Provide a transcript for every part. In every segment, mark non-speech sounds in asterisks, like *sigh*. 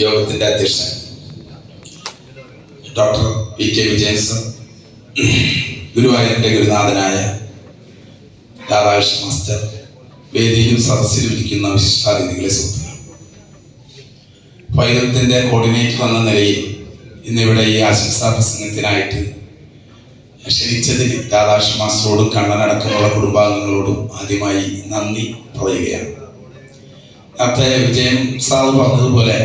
യോഗത്തിന്റെ അധ്യക്ഷൻ. Doctor P K Vijayan sir ഗുരുവായൂരിന്റെ ഗുരുനാഥനായ രാധാകൃഷ്ണ മാസ്റ്റർ വേദിയിലും സദസ്സിലും ഇരിക്കുന്ന വിശിഷ്ടാതിഥികളെ സുഹൃത്തുക്കൾ വൈദ്യത്തിന്റെ കോർഡിനേറ്റർ എന്ന നിലയിൽ ഇന്നിവിടെ ഈ ആശംസാ പ്രസംഗത്തിനായിട്ട് ക്ഷണിച്ചതിൽ രാധാകൃഷ്ണ മാസ്റ്ററോടും കണ്ണനടക്കമുള്ള കുടുംബാംഗങ്ങളോടും ആദ്യമായി നന്ദി പറയുകയാണ്. നേരത്തെ വിജയൻ സാർ പറഞ്ഞതുപോലെ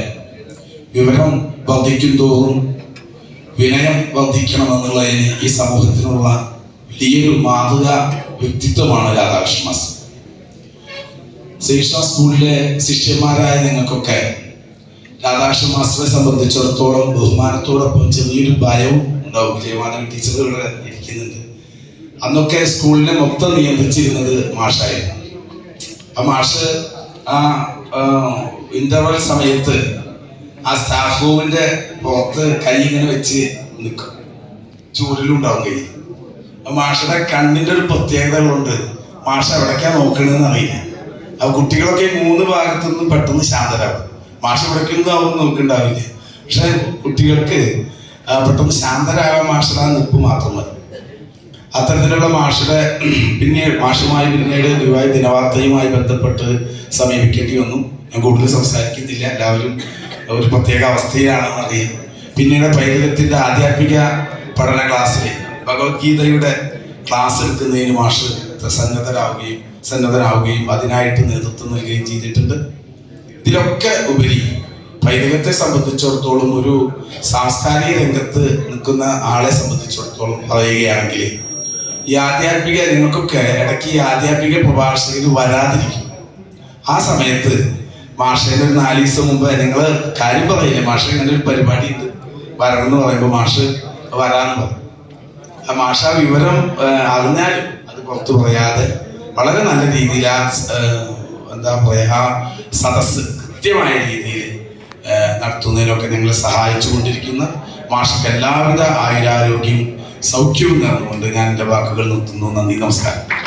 വിവരം വർദ്ധിക്കും തോറും വിനയം വർദ്ധിക്കണമെന്നുള്ളതിന് ഈ സമൂഹത്തിനുള്ള വലിയൊരു മാതൃക വ്യക്തിത്വമാണ് രാധാകൃഷ്ണ ശ്രീകൃഷ്ണ സ്കൂളിലെ ശിഷ്യന്മാരായ നിങ്ങൾക്കൊക്കെ രാധാകൃഷ്ണ മാസ്റ്ററെ സംബന്ധിച്ചിടത്തോളം ബഹുമാനത്തോടൊപ്പം ചെറിയൊരു ഭയവും ഉണ്ടാവും. വിജയമാധവൻ ടീച്ചറുകൾ ഇരിക്കുന്നുണ്ട്. അന്നൊക്കെ സ്കൂളിനെ മൊത്തം നിയന്ത്രിച്ചിരുന്നത് മാഷായിരുന്നു. ആ മാഷ് ആ ഇന്റർവൽ സമയത്ത് ആ സ്റ്റാഫ് റൂമിന്റെ പുറത്ത് കൈ ഇങ്ങനെ വെച്ച് നിൽക്കും ചൂരിലുണ്ടാവും കൈ മാഷയുടെ കണ്ണിന്റെ ഒരു പ്രത്യേകതകളുണ്ട് മാഷ എവിടേക്കാ നോക്കണെന്ന് അറിയില്ല. ആ കുട്ടികളൊക്കെ മൂന്ന് ഭാഗത്തു നിന്നും പെട്ടെന്ന് ശാന്തരാകും. മാഷ എവിടേക്കൊന്നും അവൻ നോക്കുന്നുണ്ടാവില്ല പക്ഷെ കുട്ടികൾക്ക് പെട്ടെന്ന് ശാന്തരാകാൻ മാഷയുടെ നിപ്പ് മാത്രം മതി. അത്തരത്തിലുള്ള മാഷിനെ *clears throat* പിന്നീട് മാഷുമായി പിന്നീട് ഗുരുവായ ദിനവാർത്തയുമായി ബന്ധപ്പെട്ട് സമീപിക്കേണ്ടി വന്നു. ഞാൻ കൂടുതൽ സംസാരിക്കുന്നില്ല. എല്ലാവരും ഒരു പ്രത്യേക അവസ്ഥയിലാണെന്ന് അറിയാം. പിന്നീട് പൈതൃകത്തിന്റെ ആധ്യാത്മിക പഠന ക്ലാസ്സിൽ ഭഗവത്ഗീതയുടെ ക്ലാസ് എടുക്കുന്നതിന് മാഷ് സന്നദ്ധരാവുകയും സന്നദ്ധരാവുകയും അതിനായിട്ട് നേതൃത്വം നൽകുകയും ചെയ്തിട്ടുണ്ട്. ഇതിലൊക്കെ ഉപരി പൈതൃകത്തെ സംബന്ധിച്ചിടത്തോളം ഒരു സാംസ്കാരിക രംഗത്ത് നിൽക്കുന്ന ആളെ സംബന്ധിച്ചിടത്തോളം പറയുകയാണെങ്കിൽ ഈ ആധ്യാത്മിക നിങ്ങൾക്കൊക്കെ ഇടയ്ക്ക് ഈ ആധ്യാത്മിക പ്രഭാഷകർ വരാതിരിക്കും. ആ സമയത്ത് മാഷേന്റെ ഒരു നാല് ദിവസം മുമ്പ് നിങ്ങൾ കാര്യം പറയില്ലേ? മാഷ ഇങ്ങനെ ഒരു പരിപാടി ഉണ്ട് വരണം എന്ന് പറയുമ്പോൾ മാഷ് വരാന്ന് പറയും. ആ മാഷ വിവരം അറിഞ്ഞാലും അത് പുറത്തു പറയാതെ വളരെ നല്ല രീതിയിൽ ആ എന്താ പറയുക ആ സദസ്സ് കൃത്യമായ രീതിയിൽ നടത്തുന്നതിനൊക്കെ ഞങ്ങളെ സഹായിച്ചുകൊണ്ടിരിക്കുന്ന മാഷക്ക് എല്ലാവിധ ആയുരാരോഗ്യവും സൗഖ്യവും നേർന്നുകൊണ്ട് ഞാൻ എന്റെ വാക്കുകൾ നിർത്തുന്നു. നന്ദി നമസ്കാരം.